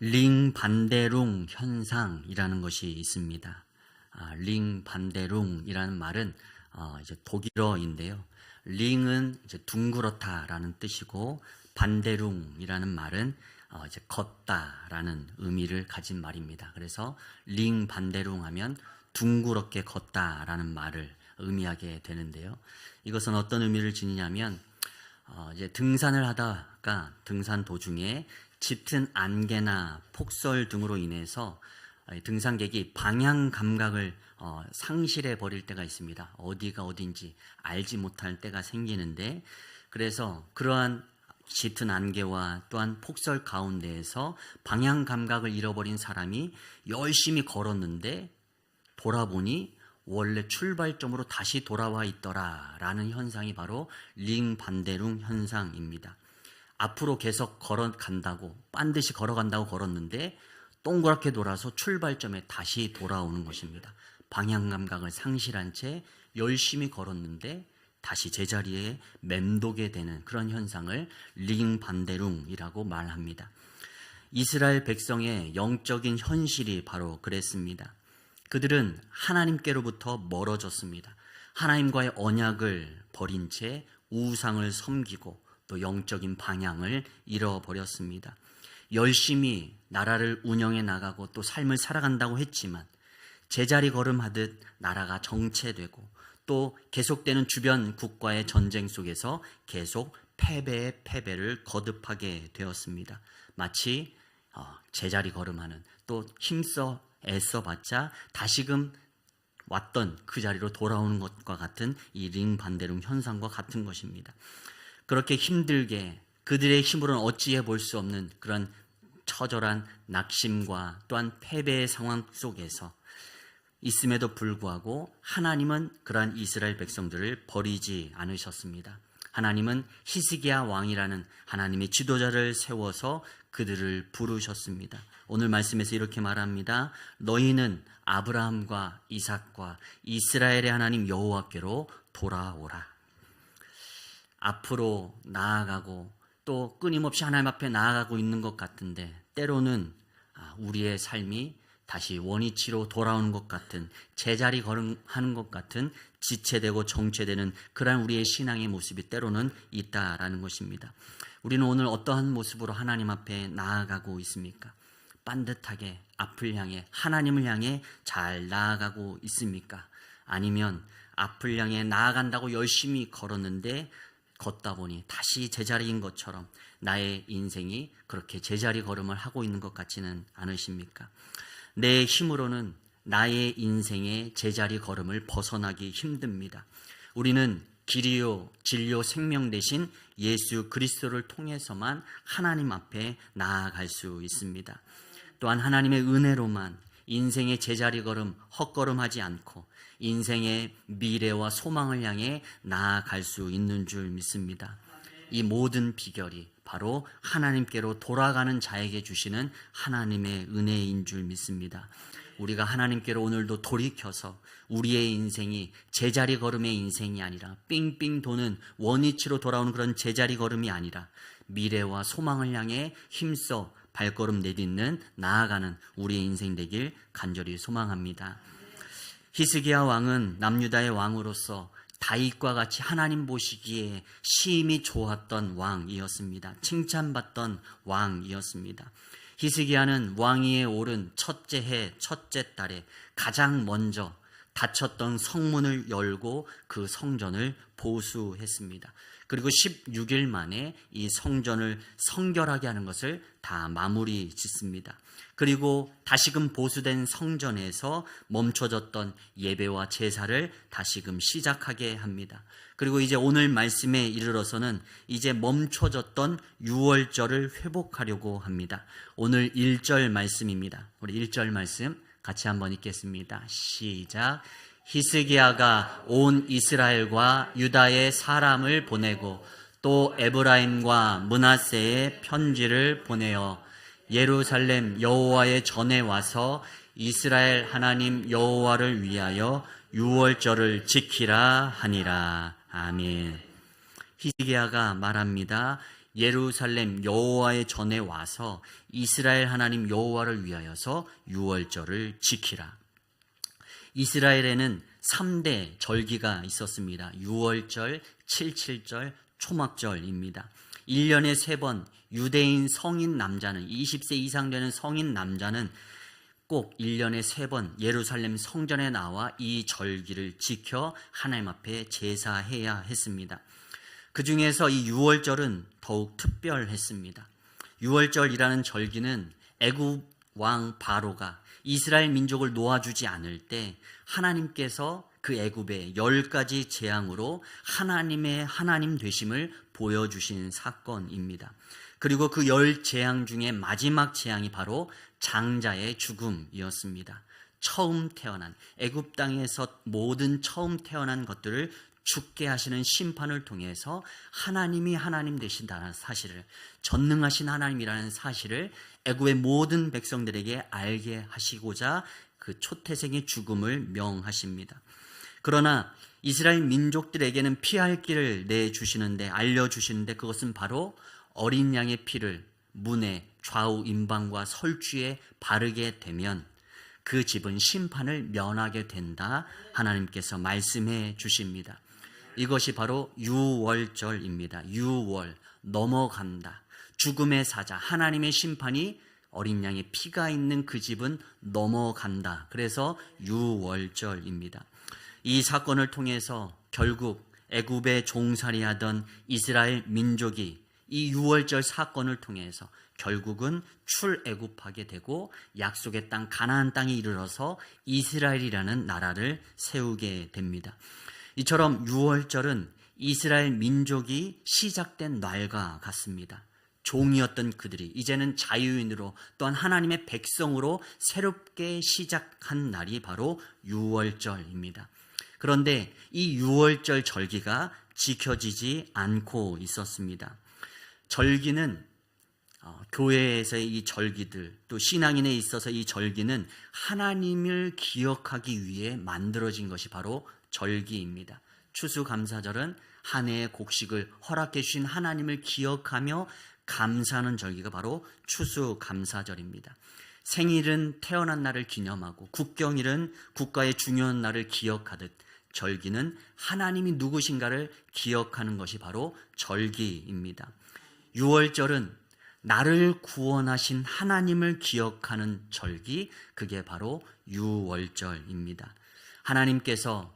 링 반대룽 현상이라는 것이 있습니다. 아, 링 반대룽이라는 말은 어, 이제 독일어인데요. 링은 이제 둥그렇다라는 뜻이고 반대룽이라는 말은 어, 이제 걷다라는 의미를 가진 말입니다. 그래서 링 반대룽 하면 둥그렇게 걷다라는 말을 의미하게 되는데요. 이것은 어떤 의미를 지니냐면 어, 이제 등산을 하다가 등산 도중에 짙은 안개나 폭설 등으로 인해서 어, 등산객이 방향 감각을 어, 상실해 버릴 때가 있습니다. 어디가 어딘지 알지 못할 때가 생기는데 그래서 그러한 짙은 안개와 또한 폭설 가운데에서 방향 감각을 잃어버린 사람이 열심히 걸었는데 돌아보니 원래 출발점으로 다시 돌아와 있더라라는 현상이 바로 링 반대룽 현상입니다. 앞으로 계속 걸어간다고 반드시 걸어간다고 걸었는데 동그랗게 돌아서 출발점에 다시 돌아오는 것입니다. 방향 감각을 상실한 채 열심히 걸었는데 다시 제자리에 맴도게 되는 그런 현상을 링 반대룽이라고 말합니다. 이스라엘 백성의 영적인 현실이 바로 그랬습니다. 그들은 하나님께로부터 멀어졌습니다. 하나님과의 언약을 버린 채 우상을 섬기고 또 영적인 방향을 잃어버렸습니다. 열심히 나라를 운영해 나가고 또 삶을 살아간다고 했지만 제자리 걸음하듯 나라가 정체되고 또 계속되는 주변 국가의 전쟁 속에서 계속 패배의 패배를 거듭하게 되었습니다. 마치 어, 제자리 걸음하는 또 힘써 애써봤자 다시금 왔던 그 자리로 돌아오는 것과 같은 이 링 반대룸 현상과 같은 것입니다. 그렇게 힘들게 그들의 힘으로는 어찌해 볼 수 없는 그런 처절한 낙심과 또한 패배의 상황 속에서 있음에도 불구하고 하나님은 그러한 이스라엘 백성들을 버리지 않으셨습니다. 하나님은 히스기야 왕이라는 하나님의 지도자를 세워서 그들을 부르셨습니다. 오늘 말씀에서 이렇게 말합니다. 너희는 아브라함과 이삭과 이스라엘의 하나님 여호와께로 돌아오라. 앞으로 나아가고 또 끊임없이 하나님 앞에 나아가고 있는 것 같은데 때로는 아, 우리의 삶이 다시 원위치로 돌아오는 것 같은 제자리 걸음하는 것 같은 지체되고 정체되는 그러한 우리의 신앙의 모습이 때로는 있다라는 것입니다. 우리는 오늘 어떠한 모습으로 하나님 앞에 나아가고 있습니까? 반듯하게 앞을 향해 하나님을 향해 잘 나아가고 있습니까? 아니면 앞을 향해 나아간다고 열심히 걸었는데 걷다 보니 다시 제자리인 것처럼 나의 인생이 그렇게 제자리 걸음을 하고 있는 것 같지는 않으십니까? 내 힘으로는 나의 인생의 제자리 걸음을 벗어나기 힘듭니다. 우리는 길이요, 진료, 생명 대신 예수 그리스도를 통해서만 하나님 앞에 나아갈 수 있습니다. 또한 하나님의 은혜로만 인생의 제자리 걸음 헛걸음하지 않고 인생의 미래와 소망을 향해 나아갈 수 있는 줄 믿습니다. 이 모든 비결이 바로 하나님께로 돌아가는 자에게 주시는 하나님의 은혜인 줄 믿습니다. 우리가 하나님께로 오늘도 돌이켜서 우리의 인생이 제자리 걸음의 인생이 아니라 삥삥 도는 원위치로 돌아오는 그런 제자리 걸음이 아니라 미래와 소망을 향해 힘써 발걸음 내딛는 나아가는 우리의 인생 되길 간절히 소망합니다. 히스기야 왕은 남유다의 왕으로서 다윗과 같이 하나님 보시기에 심히 좋았던 왕이었습니다. 칭찬받던 왕이었습니다. 히스기야는 왕위에 오른 첫째 해 첫째 달에 가장 먼저 닫혔던 성문을 열고 그 성전을 보수했습니다. 그리고 16일 만에 이 성전을 성결하게 하는 것을 다 마무리 짓습니다. 그리고 다시금 보수된 성전에서 멈춰졌던 예배와 제사를 다시금 시작하게 합니다. 그리고 이제 오늘 말씀에 이르러서는 이제 멈춰졌던 6월절을 회복하려고 합니다. 오늘 1절 말씀입니다. 우리 1절 말씀 같이 한번 읽겠습니다. 시작. 히스기야가 온 이스라엘과 유다의 사람을 보내고 또 에브라임과 문하세의 편지를 보내어 예루살렘 여호와의 전에 와서 이스라엘 하나님 여호와를 위하여 유월절을 지키라 하니라. 아멘. 히스기야가 말합니다. 예루살렘 여호와의 전에 와서 이스라엘 하나님 여호와를 위하여서 유월절을 지키라. 이스라엘에는 3대 절기가 있었습니다. 6월절, 77절, 초막절입니다. 1년에 3번 유대인 성인 남자는 20세 이상 되는 성인 남자는 꼭 1년에 3번 예루살렘 성전에 나와 이 절기를 지켜 하나님 앞에 제사해야 했습니다. 그 중에서 이 6월절은 더욱 특별했습니다. 6월절이라는 절기는 애굽 왕 바로가 이스라엘 민족을 놓아주지 않을 때 하나님께서 그 애굽의 열 가지 재앙으로 하나님의 하나님 되심을 보여주신 사건입니다. 그리고 그 열 재앙 중에 마지막 재앙이 바로 장자의 죽음이었습니다. 처음 태어난 애굽 땅에서 모든 처음 태어난 것들을 죽게 하시는 심판을 통해서 하나님이 하나님 되신다는 사실을 전능하신 하나님이라는 사실을 애굽의 모든 백성들에게 알게 하시고자 그 초태생의 죽음을 명하십니다. 그러나 이스라엘 민족들에게는 피할 길을 내 주시는데 알려 주시는데 그것은 바로 어린 양의 피를 문에 좌우 임방과 설주에 바르게 되면 그 집은 심판을 면하게 된다. 하나님께서 말씀해 주십니다. 이것이 바로 유월절입니다. 유월 넘어간다. 죽음의 사자 하나님의 심판이 어린 양의 피가 있는 그 집은 넘어간다. 그래서 유월절입니다. 이 사건을 통해서 결국 애굽에 종살이하던 이스라엘 민족이 이 유월절 사건을 통해서 결국은 출애굽하게 되고 약속의 땅 가나안 땅에 이르러서 이스라엘이라는 나라를 세우게 됩니다. 이처럼 유월절은 이스라엘 민족이 시작된 날과 같습니다. 종이었던 그들이 이제는 자유인으로 또한 하나님의 백성으로 새롭게 시작한 날이 바로 유월절입니다. 그런데 이 유월절 절기가 지켜지지 않고 있었습니다. 절기는 어, 교회에서의 이 절기들 또 신앙인에 있어서 이 절기는 하나님을 기억하기 위해 만들어진 것이 바로 절기입니다. 추수감사절은 한 해의 곡식을 허락해 주신 하나님을 기억하며 감사하는 절기가 바로 추수감사절입니다. 생일은 태어난 날을 기념하고 국경일은 국가의 중요한 날을 기억하듯 절기는 하나님이 누구신가를 기억하는 것이 바로 절기입니다. 6월절은 나를 구원하신 하나님을 기억하는 절기, 그게 바로 유월절입니다. 하나님께서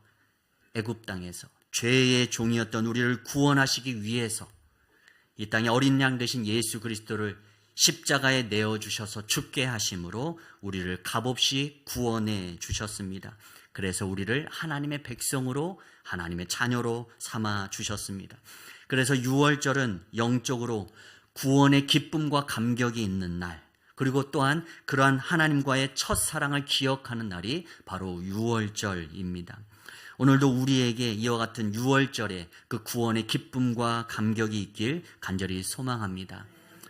애굽 땅에서 죄의 종이었던 우리를 구원하시기 위해서 이 땅에 어린 양 되신 예수 그리스도를 십자가에 내어 주셔서 죽게 하심으로 우리를 값없이 구원해 주셨습니다. 그래서 우리를 하나님의 백성으로 하나님의 자녀로 삼아 주셨습니다. 그래서 6월절은 영적으로 구원의 기쁨과 감격이 있는 날, 그리고 또한 그러한 하나님과의 첫 사랑을 기억하는 날이 바로 6월절입니다. 오늘도 우리에게 이와 같은 6월절에 그 구원의 기쁨과 감격이 있길 간절히 소망합니다.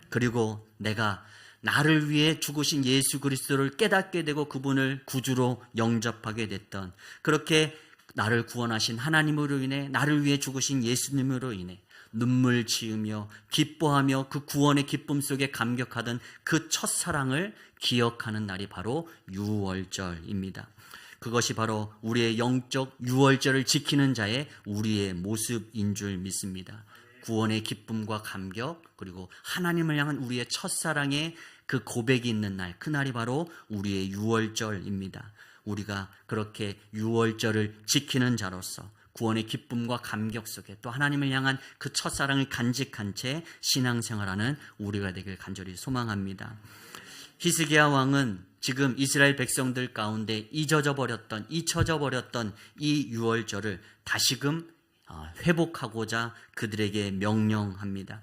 그리고 내가 나를 위해 죽으신 예수 그리스도를 깨닫게 되고 그분을 구주로 영접하게 됐던 그렇게 나를 구원하신 하나님으로 인해 나를 위해 죽으신 예수님으로 인해 눈물 지으며 기뻐하며 그 구원의 기쁨 속에 감격하던 그 첫사랑을 기억하는 날이 바로 유월절입니다. 그것이 바로 우리의 영적 유월절을 지키는 자의 우리의 모습인 줄 믿습니다. 구원의 기쁨과 감격 그리고 하나님을 향한 우리의 첫사랑의 그 고백이 있는 날 그날이 바로 우리의 유월절입니다. 우리가 그렇게 유월절을 지키는 자로서 구원의 기쁨과 감격 속에 또 하나님을 향한 그 첫사랑을 간직한 채 신앙생활하는 우리가 되길 간절히 소망합니다. 히스기야 왕은 지금 이스라엘 백성들 가운데 잊어져 버렸던 잊혀져 버렸던 이 유월절을 다시금 어, 회복하고자 그들에게 명령합니다.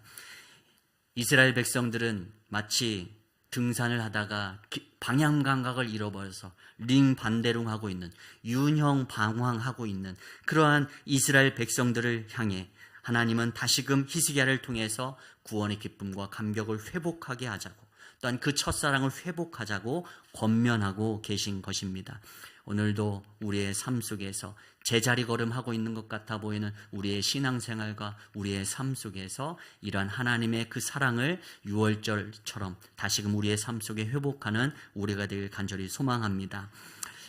이스라엘 백성들은 마치 등산을 하다가 방향 감각을 잃어버려서 링 반대로 하고 있는 윤형 방황하고 있는 그러한 이스라엘 백성들을 향해 하나님은 다시금 히스기야를 통해서 구원의 기쁨과 감격을 회복하게 하자고 또한 그 첫사랑을 회복하자고 권면하고 계신 것입니다. 오늘도 우리의 삶 속에서 제자리 걸음하고 있는 것 같아 보이는 우리의 신앙생활과 우리의 삶 속에서 이러한 하나님의 그 사랑을 6월절처럼 다시금 우리의 삶 속에 회복하는 우리가 되길 간절히 소망합니다.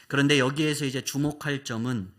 그런데 여기에서 이제 주목할 점은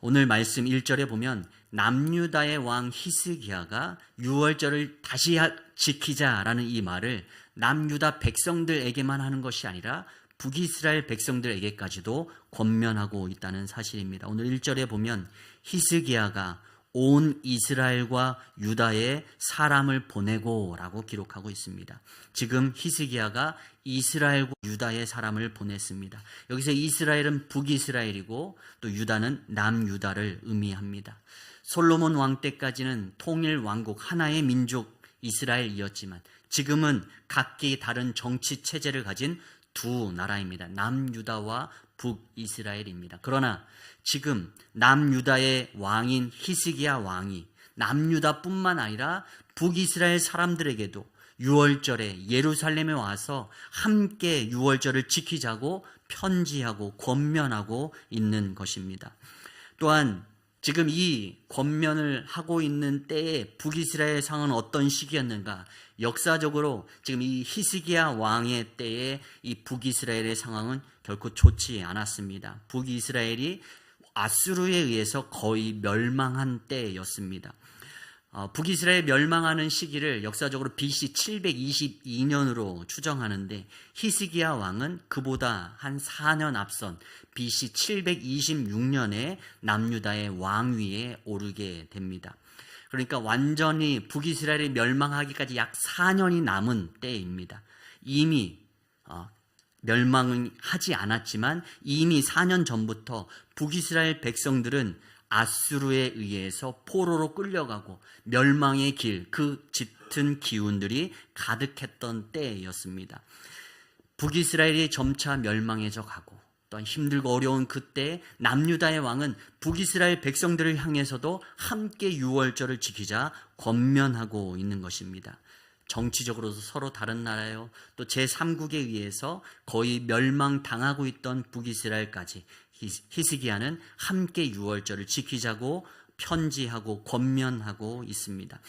오늘 말씀 1절에 보면 남유다의 왕 히스기야가 6월절을 다시 지키자라는 이 말을 남유다 백성들에게만 하는 것이 아니라 북이스라엘 백성들에게까지도 권면하고 있다는 사실입니다. 오늘 1절에 보면 히스기야가 온 이스라엘과 유다에 사람을 보내고라고 기록하고 있습니다. 지금 히스기야가 이스라엘과 유다에 사람을 보냈습니다. 여기서 이스라엘은 북이스라엘이고 또 유다는 남유다를 의미합니다. 솔로몬 왕 때까지는 통일 왕국 하나의 민족 이스라엘이었지만 지금은 각기 다른 정치 체제를 가진 두 나라입니다. 남유다와 북이스라엘입니다. 그러나 지금 남유다의 왕인 히스기야 왕이 남유다뿐만 아니라 북이스라엘 사람들에게도 6월절에 예루살렘에 와서 함께 6월절을 지키자고 편지하고 권면하고 있는 것입니다. 또한 지금 이 권면을 하고 있는 때에 북이스라엘 상은 어떤 시기였는가? 역사적으로 지금 이 히스기야 왕의 때에 이 북이스라엘의 상황은 결코 좋지 않았습니다. 북이스라엘이 아수르에 의해서 거의 멸망한 때였습니다. 어, 북이스라엘 멸망하는 시기를 역사적으로 BC 722년으로 추정하는데 히스기야 왕은 그보다 한 4년 앞선 BC 726년에 남유다의 왕위에 오르게 됩니다. 그러니까 완전히 북이스라엘이 멸망하기까지 약 4년이 남은 때입니다. 이미 어, 멸망은 하지 않았지만 이미 4년 전부터 북이스라엘 백성들은 아수르에 의해서 포로로 끌려가고 멸망의 길, 그 짙은 기운들이 가득했던 때였습니다. 북이스라엘이 점차 멸망해져 가고 또한 힘들고 어려운 그때 남유다의 왕은 북이스라엘 백성들을 향해서도 함께 유월절을 지키자 권면하고 있는 것입니다. 정치적으로도 서로 다른 나라요. 또 제3국에 의해서 거의 멸망당하고 있던 북이스라엘까지 히스기야는 함께 유월절을 지키자고 편지하고 권면하고 있습니다.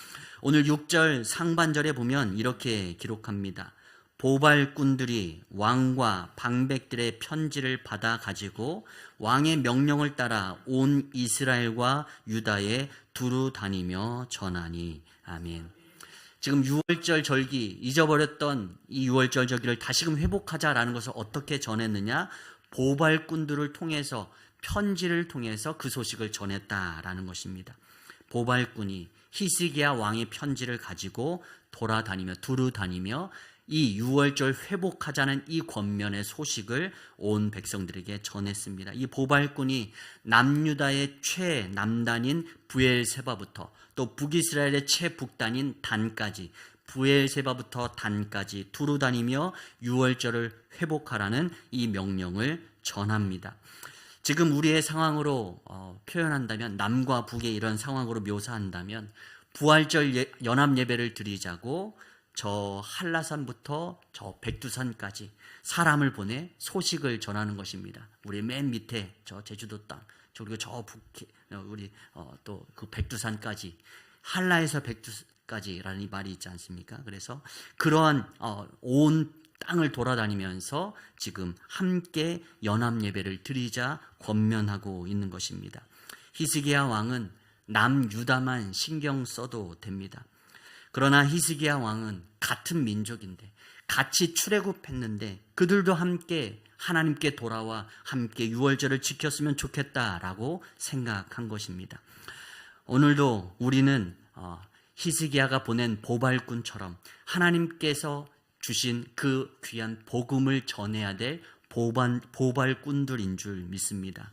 오늘 6절 상반절에 보면 이렇게 기록합니다. 보발꾼들이 왕과 방백들의 편지를 받아 가지고 왕의 명령을 따라 온 이스라엘과 유다에 두루 다니며 전하니 아멘. 지금 6월절 절기 잊어버렸던 이 6월절 절기를 다시금 회복하자라는 것을 어떻게 전했느냐? 보발꾼들을 통해서 편지를 통해서 그 소식을 전했다라는 것입니다. 보발꾼이 히스기야 왕의 편지를 가지고 돌아다니며 두루 다니며 이 6월절 회복하자는 이 권면의 소식을 온 백성들에게 전했습니다. 이 보발꾼이 남유다의 최남단인 부엘세바부터 또 북이스라엘의 최북단인 단까지 부엘세바부터 단까지 두루 다니며 6월절을 회복하라는 이 명령을 전합니다. 지금 우리의 상황으로 어, 표현한다면 남과 북의 이런 상황으로 묘사한다면 부활절 예, 연합 예배를 드리자고 저 한라산부터 저 백두산까지 사람을 보내 소식을 전하는 것입니다. 우리 맨 밑에 저 제주도 땅, 그리고 저 북, 어, 우리 어, 또그 백두산까지 한라에서 백두까지라는 이 말이 있지 않습니까? 그래서 그러한 어, 온 땅을 돌아다니면서 지금 함께 연합 예배를 드리자 권면하고 있는 것입니다. 히스기야 왕은 남유다만 신경 써도 됩니다. 그러나 히스기야 왕은 같은 민족인데 같이 출애굽했는데 그들도 함께 하나님께 돌아와 함께 유월절을 지켰으면 좋겠다라고 생각한 것입니다. 오늘도 우리는 어, 히스기야가 보낸 보발꾼처럼 하나님께서 주신 그 귀한 복음을 전해야 될 보반, 보발꾼들인 줄 믿습니다.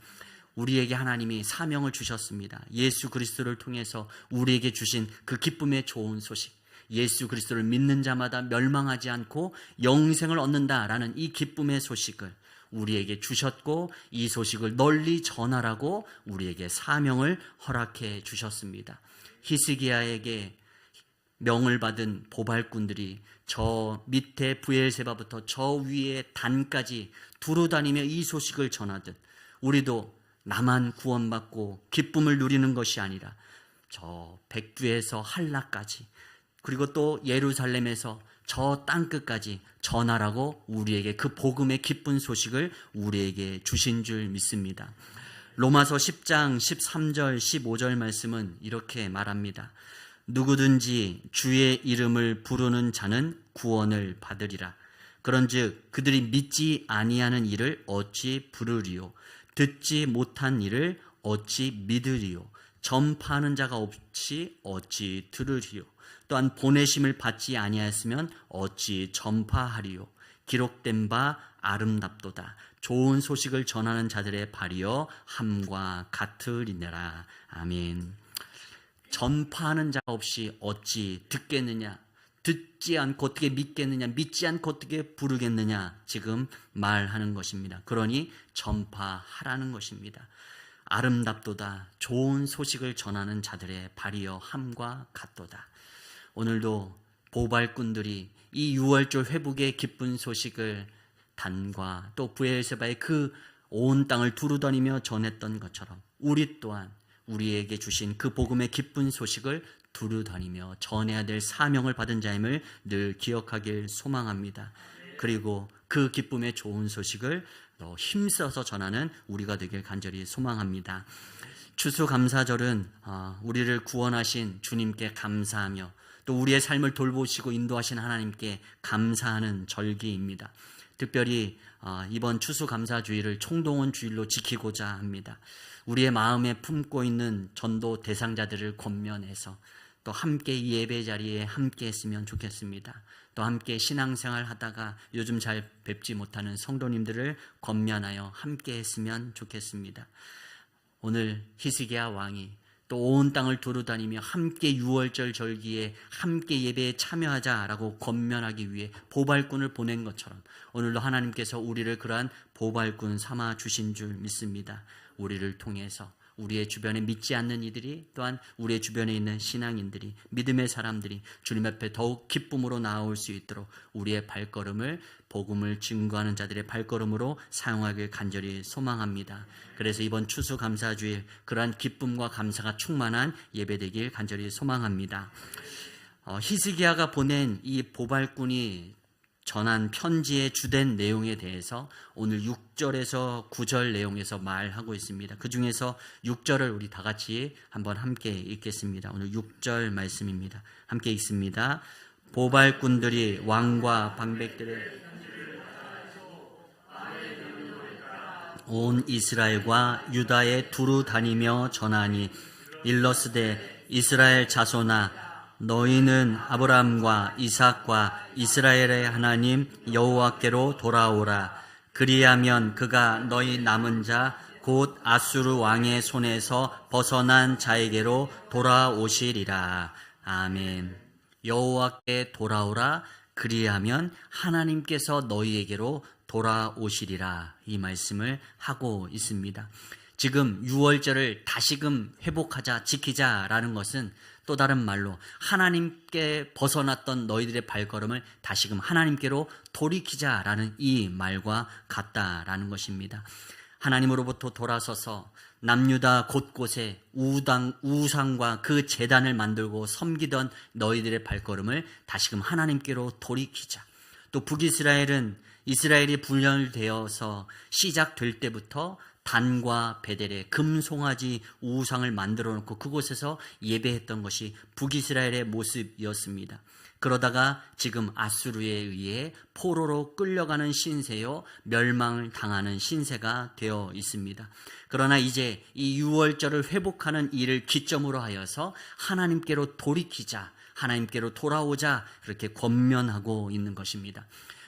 우리에게 하나님이 사명을 주셨습니다. 예수 그리스도를 통해서 우리에게 주신 그 기쁨의 좋은 소식. 예수 그리스도를 믿는 자마다 멸망하지 않고 영생을 얻는다라는 이 기쁨의 소식을 우리에게 주셨고 이 소식을 널리 전하라고 우리에게 사명을 허락해 주셨습니다. 히스기야에게 명을 받은 보발꾼들이 저 밑에 부엘세바부터 저 위에 단까지 두루 다니며 이 소식을 전하듯 우리도 나만 구원받고 기쁨을 누리는 것이 아니라 저 백두에서 한라까지 그리고 또 예루살렘에서 저 땅끝까지 전하라고 우리에게 그 복음의 기쁜 소식을 우리에게 주신 줄 믿습니다. 로마서 10장 13절 15절 말씀은 이렇게 말합니다. 누구든지 주의 이름을 부르는 자는 구원을 받으리라. 그런즉 그들이 믿지 아니하는 일을 어찌 부르리요 듣지 못한 일을 어찌 믿으리요? 전파하는 자가 없이 어찌 들으리요? 또한 보내심을 받지 아니하였으면 어찌 전파하리요? 기록된 바 아름답도다. 좋은 소식을 전하는 자들의 발이여 함과 같으리니라. 아멘. 전파하는 자 없이 어찌 듣겠느냐 듣지 않고 어떻게 믿겠느냐 믿지 않고 어떻게 부르겠느냐 지금 말하는 것입니다. 그러니 전파하라는 것입니다. 아름답도다. 좋은 소식을 전하는 자들의 발이여 함과 같도다. 오늘도 보발꾼들이 이 6월절 회복의 기쁜 소식을 단과 또 부엘세바의 그 온 땅을 두루다니며 전했던 것처럼 우리 또한 우리에게 주신 그 복음의 기쁜 소식을 두루다니며 전해야 될 사명을 받은 자임을 늘 기억하길 소망합니다. 그리고 그 기쁨의 좋은 소식을 더 힘써서 전하는 우리가 되길 간절히 소망합니다. 추수감사절은 어, 우리를 구원하신 주님께 감사하며 또 우리의 삶을 돌보시고 인도하신 하나님께 감사하는 절기입니다. 특별히 어, 이번 추수감사주의를 총동원 주일로 지키고자 합니다. 우리의 마음에 품고 있는 전도 대상자들을 권면해서 또 함께 이 예배 자리에 함께 했으면 좋겠습니다. 또 함께 신앙생활 하다가 요즘 잘 뵙지 못하는 성도님들을 권면하여 함께 했으면 좋겠습니다. 오늘 히스기야 왕이 또 온 땅을 두루다니며 함께 유월절 절기에 함께 예배에 참여하자라고 권면하기 위해 보발꾼을 보낸 것처럼 오늘도 하나님께서 우리를 그러한 보발꾼 삼아 주신 줄 믿습니다. 우리를 통해서 우리의 주변에 믿지 않는 이들이 또한 우리의 주변에 있는 신앙인들이 믿음의 사람들이 주님 앞에 더욱 기쁨으로 나아올 수 있도록 우리의 발걸음을 복음을 증거하는 자들의 발걸음으로 사용하길 간절히 소망합니다. 그래서 이번 추수 감사주일 그러한 기쁨과 감사가 충만한 예배되길 간절히 소망합니다. 어, 히스기야가 보낸 이 보발꾼이 전한 편지의 주된 내용에 대해서 오늘 6절에서 9절 내용에서 말하고 있습니다. 그 중에서 6절을 우리 다 같이 한번 함께 읽겠습니다. 오늘 6절 말씀입니다. 함께 읽습니다. 보발꾼들이 왕과 방백들의 온 이스라엘과 유다에 두루 다니며 전하니 일러스되 이스라엘 자손아 너희는 아브라함과 이삭과 이스라엘의 하나님 여호와께로 돌아오라. 그리하면 그가 너희 남은 자 곧 아수르 왕의 손에서 벗어난 자에게로 돌아오시리라. 아멘. 여호와께 돌아오라. 그리하면 하나님께서 너희에게로 돌아오시리라. 이 말씀을 하고 있습니다. 지금 6월절을 다시금 회복하자 지키자라는 것은 또 다른 말로 하나님께 벗어났던 너희들의 발걸음을 다시금 하나님께로 돌이키자라는 이 말과 같다라는 것입니다. 하나님으로부터 돌아서서 남유다 곳곳에 우당, 우상과 그 재단을 만들고 섬기던 너희들의 발걸음을 다시금 하나님께로 돌이키자. 또 북이스라엘은 이스라엘이 분열되어서 시작될 때부터 단과 베델의 금송아지 우상을 만들어 놓고 그곳에서 예배했던 것이 북이스라엘의 모습이었습니다. 그러다가 지금 아수르에 의해 포로로 끌려가는 신세요 멸망을 당하는 신세가 되어 있습니다. 그러나 이제 이 유월절을 회복하는 일을 기점으로 하여서 하나님께로 돌이키자, 하나님께로 돌아오자 그렇게 권면하고 있는 것입니다.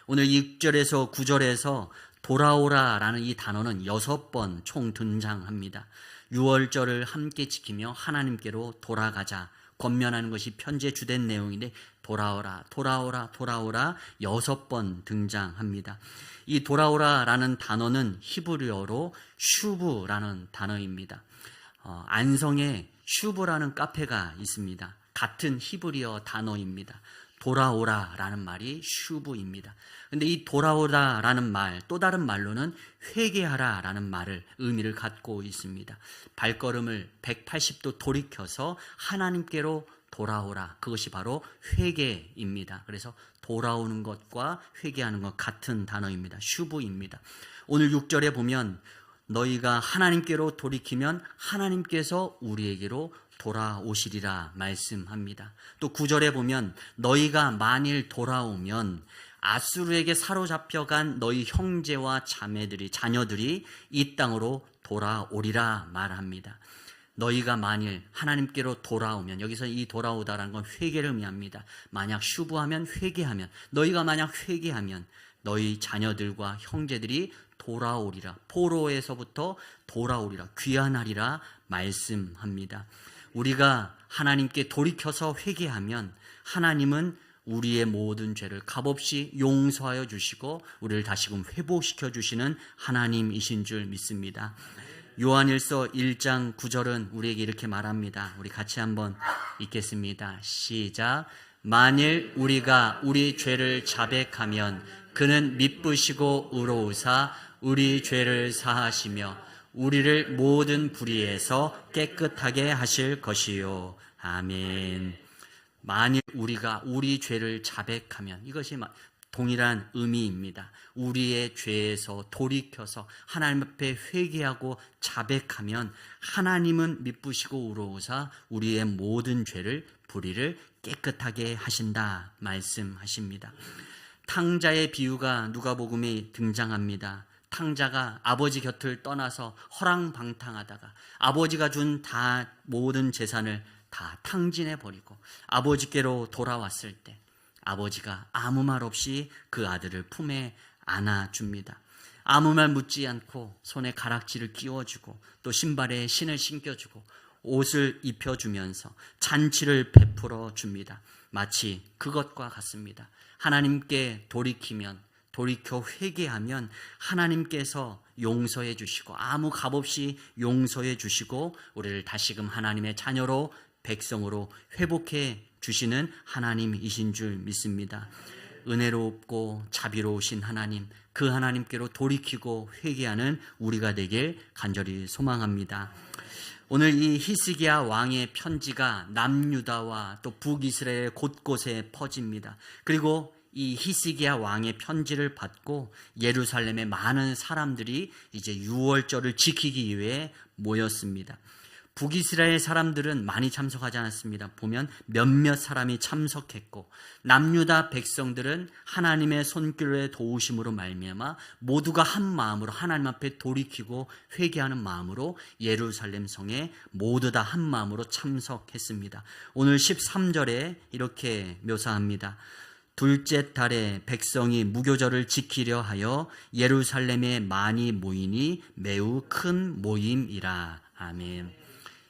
오늘 6절에서 9절에서 돌아오라라는 이 단어는 여섯 번 총 등장합니다. 6월절을 함께 지키며 하나님께로 돌아가자 권면하는 것이 편지의 주된 내용인데 돌아오라, 돌아오라, 돌아오라 여섯 번 등장합니다. 이 돌아오라라는 단어는 히브리어로 슈브라는 단어입니다. 어, 안성에 슈브라는 카페가 있습니다. 같은 히브리어 단어입니다. 돌아오라 라는 말이 슈브입니다. 근데 이 돌아오다라는 말, 또 다른 말로는 회개하라 라는 말을 의미를 갖고 있습니다. 발걸음을 180도 돌이켜서 하나님께로 돌아오라. 그것이 바로 회개입니다. 그래서 돌아오는 것과 회개하는 것 같은 단어입니다. 슈브입니다. 오늘 6절에 보면 너희가 하나님께로 돌이키면 하나님께서 우리에게로 돌아오시리라 말씀합니다. 또 9절에 보면 너희가 만일 돌아오면 아수르에게 사로잡혀간 너희 형제와 자매들이 자녀들이 이 땅으로 돌아오리라 말합니다. 너희가 만일 하나님께로 돌아오면 여기서 이 돌아오다라는 건 회개를 의미합니다. 만약 슈부하면 회개하면 너희가 만약 회개하면 너희 자녀들과 형제들이 돌아오리라 포로에서부터 돌아오리라 귀환하리라 말씀합니다. 우리가 하나님께 돌이켜서 회개하면 하나님은 우리의 모든 죄를 값없이 용서하여 주시고 우리를 다시금 회복시켜 주시는 하나님이신 줄 믿습니다. 요한일서 1장 9절은 우리에게 이렇게 말합니다. 우리 같이 한번 읽겠습니다. 시작. 만일 우리가 우리 죄를 자백하면 그는 미쁘시고 의로우사 우리 죄를 사하시며 우리를 모든 불의에서 깨끗하게 하실 것이요. 아멘. 만일 우리가 우리 죄를 자백하면 이것이 동일한 의미입니다. 우리의 죄에서 돌이켜서 하나님 앞에 회개하고 자백하면 하나님은 미쁘시고 우로우사 우리의 모든 죄를 불의를 깨끗하게 하신다 말씀하십니다. 탕자의 비유가 누가복음에 등장합니다. 탕자가 아버지 곁을 떠나서 허랑방탕하다가 아버지가 준 다 모든 재산을 다 탕진해 버리고 아버지께로 돌아왔을 때 아버지가 아무 말 없이 그 아들을 품에 안아 줍니다. 아무 말 묻지 않고 손에 가락지를 끼워주고 또 신발에 신을 신겨주고 옷을 입혀주면서 잔치를 베풀어 줍니다. 마치 그것과 같습니다. 하나님께 돌이키면 돌이켜 회개하면 하나님께서 용서해 주시고 아무 값 없이 용서해 주시고 우리를 다시금 하나님의 자녀로 백성으로 회복해 주시는 하나님이신 줄 믿습니다. 은혜롭고 자비로우신 하나님, 그 하나님께로 돌이키고 회개하는 우리가 되길 간절히 소망합니다. 오늘 이 히스기야 왕의 편지가 남유다와 또 북이스라엘 곳곳에 퍼집니다. 그리고 이 히스기야 왕의 편지를 받고 예루살렘의 많은 사람들이 이제 6월절을 지키기 위해 모였습니다. 북이스라엘 사람들은 많이 참석하지 않았습니다. 보면 몇몇 사람이 참석했고 남유다 백성들은 하나님의 손길의 도우심으로 말미암아 모두가 한 마음으로 하나님 앞에 돌이키고 회개하는 마음으로 예루살렘 성에 모두 다 한 마음으로 참석했습니다. 오늘 13절에 이렇게 묘사합니다. 둘째 달에 백성이 무교절을 지키려 하여 예루살렘에 많이 모이니 매우 큰 모임이라. 아멘.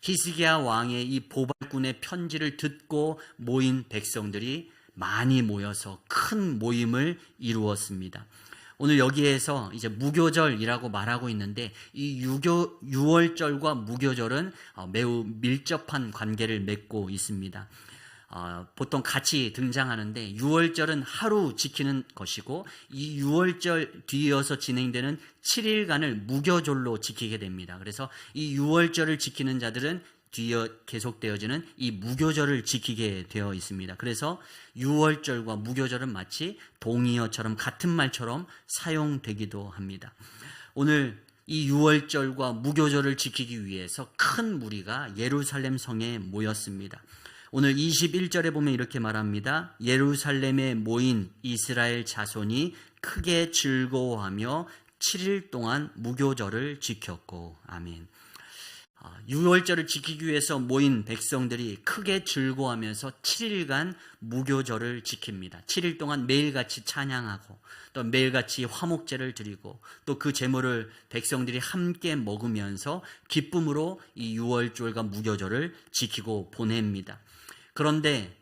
히스기야 왕의 이 보발군의 편지를 듣고 모인 백성들이 많이 모여서 큰 모임을 이루었습니다. 오늘 여기에서 이제 무교절이라고 말하고 있는데 이 유교, 6월절과 무교절은 어, 매우 밀접한 관계를 맺고 있습니다. 어, 보통 같이 등장하는데 6월절은 하루 지키는 것이고 이 6월절 뒤이어서 진행되는 7일간을 무교절로 지키게 됩니다. 그래서 이 6월절을 지키는 자들은 뒤어 계속되어지는 이 무교절을 지키게 되어 있습니다. 그래서 6월절과 무교절은 마치 동의어처럼 같은 말처럼 사용되기도 합니다. 오늘 이 6월절과 무교절을 지키기 위해서 큰 무리가 예루살렘 성에 모였습니다. 오늘 21절에 보면 이렇게 말합니다. 예루살렘에 모인 이스라엘 자손이 크게 즐거워하며 7일 동안 무교절을 지켰고, 아멘. 6월절을 아, 지키기 위해서 모인 백성들이 크게 즐거워하면서 7일간 무교절을 지킵니다. 7일 동안 매일같이 찬양하고 또 매일같이 화목제를 드리고 또 그 제물을 백성들이 함께 먹으면서 기쁨으로 이 6월절과 무교절을 지키고 보냅니다. 그런데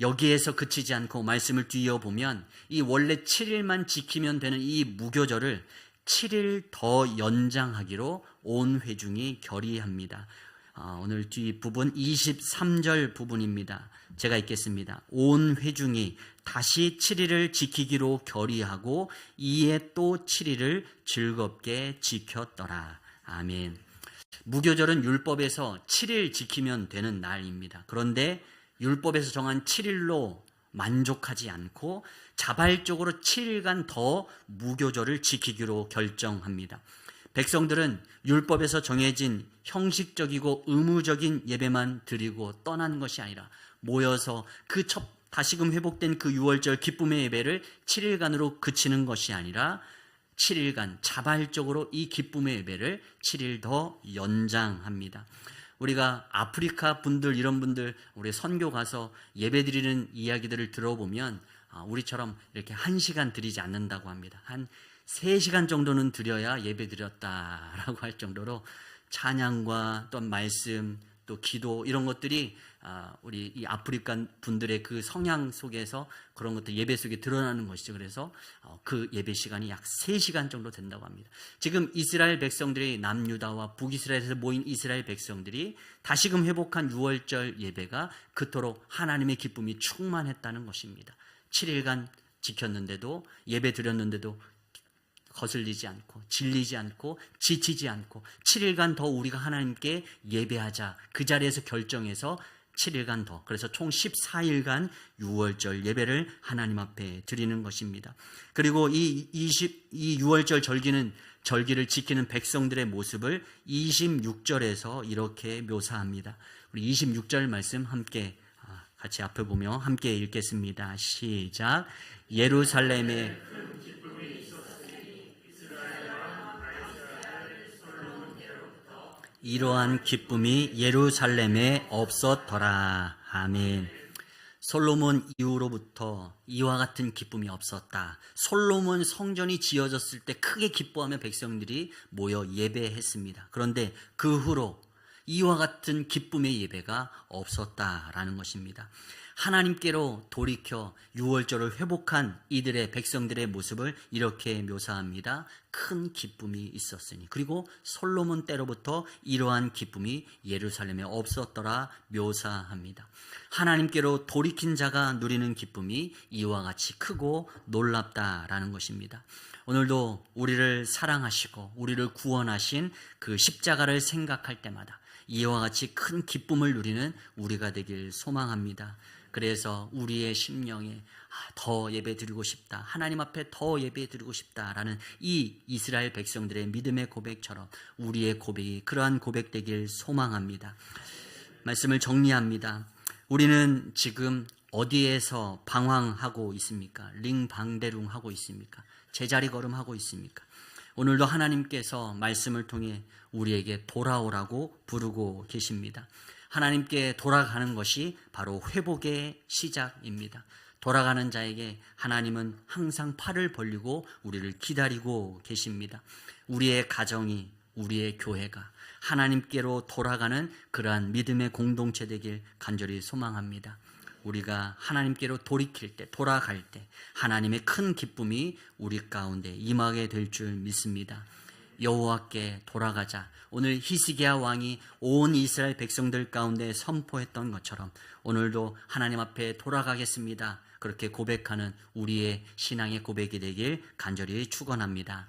여기에서 그치지 않고 말씀을 뒤이어 보면 이 원래 7일만 지키면 되는 이 무교절을 7일 더 연장하기로 온 회중이 결의합니다. 어, 오늘 뒤 부분 23절 부분입니다. 제가 읽겠습니다. 온 회중이 다시 7일을 지키기로 결의하고 이에 또 7일을 즐겁게 지켰더라. 아멘. 무교절은 율법에서 7일 지키면 되는 날입니다. 그런데 율법에서 정한 7일로 만족하지 않고 자발적으로 7일간 더 무교절을 지키기로 결정합니다. 백성들은 율법에서 정해진 형식적이고 의무적인 예배만 드리고 떠나는 것이 아니라 모여서 그 첫, 다시금 회복된 그 6월절 기쁨의 예배를 7일간으로 그치는 것이 아니라 7일간 자발적으로 이 기쁨의 예배를 7일 더 연장합니다. 우리가 아프리카 분들 이런 분들 우리 선교 가서 예배 드리는 이야기들을 들어보면 아, 우리처럼 이렇게 한 시간 드리지 않는다고 합니다. 한 3시간 정도는 드려야 예배 드렸다라고 할 정도로 찬양과 또 말씀 또 기도 이런 것들이 아, 우리 이 아프리카 분들의 그 성향 속에서 그런 것들 예배 속에 드러나는 것이죠. 그래서 어, 그 예배 시간이 약 3시간 정도 된다고 합니다. 지금 이스라엘 백성들이 남유다와 북이스라엘에서 모인 이스라엘 백성들이 다시금 회복한 6월절 예배가 그토록 하나님의 기쁨이 충만했다는 것입니다. 7일간 지켰는데도 예배 드렸는데도 거슬리지 않고 질리지 않고 지치지 않고 7일간 더 우리가 하나님께 예배하자 그 자리에서 결정해서 7일간 더 그래서 총 14일간 6월절 예배를 하나님 앞에 드리는 것입니다. 그리고 이 20, 이 6월절 절기는 절기를 지키는 백성들의 모습을 26절에서 이렇게 묘사합니다. 우리 26절 말씀 함께 아, 같이 앞에 보며 함께 읽겠습니다. 시작. 예루살렘에 이러한 기쁨이 예루살렘에 없었더라. 아멘. 솔로몬 이후로부터 이와 같은 기쁨이 없었다. 솔로몬 성전이 지어졌을 때 크게 기뻐하며 백성들이 모여 예배했습니다. 그런데 그 후로 이와 같은 기쁨의 예배가 없었다라는 것입니다. 하나님께로 돌이켜 유월절을 회복한 이들의 백성들의 모습을 이렇게 묘사합니다. 큰 기쁨이 있었으니 그리고 솔로몬 때로부터 이러한 기쁨이 예루살렘에 없었더라 묘사합니다. 하나님께로 돌이킨 자가 누리는 기쁨이 이와 같이 크고 놀랍다라는 것입니다. 오늘도 우리를 사랑하시고 우리를 구원하신 그 십자가를 생각할 때마다 이와 같이 큰 기쁨을 누리는 우리가 되길 소망합니다. 그래서 우리의 심령에 아, 더 예배 드리고 싶다. 하나님 앞에 더 예배 드리고 싶다라는 이 이스라엘 백성들의 믿음의 고백처럼 우리의 고백이 그러한 고백 되길 소망합니다. 말씀을 정리합니다. 우리는 지금 어디에서 방황하고 있습니까? 링방대룽 하고 있습니까? 제자리 걸음하고 있습니까? 오늘도 하나님께서 말씀을 통해 우리에게 돌아오라고 부르고 계십니다. 하나님께 돌아가는 것이 바로 회복의 시작입니다. 돌아가는 자에게 하나님은 항상 팔을 벌리고 우리를 기다리고 계십니다. 우리의 가정이, 우리의 교회가 하나님께로 돌아가는 그러한 믿음의 공동체 되길 간절히 소망합니다. 우리가 하나님께로 돌이킬 때, 돌아갈 때 하나님의 큰 기쁨이 우리 가운데 임하게 될 줄 믿습니다. 여호와께 돌아가자. 오늘 히스기야 왕이 온 이스라엘 백성들 가운데 선포했던 것처럼 오늘도 하나님 앞에 돌아가겠습니다. 그렇게 고백하는 우리의 신앙의 고백이 되길 간절히 축원합니다.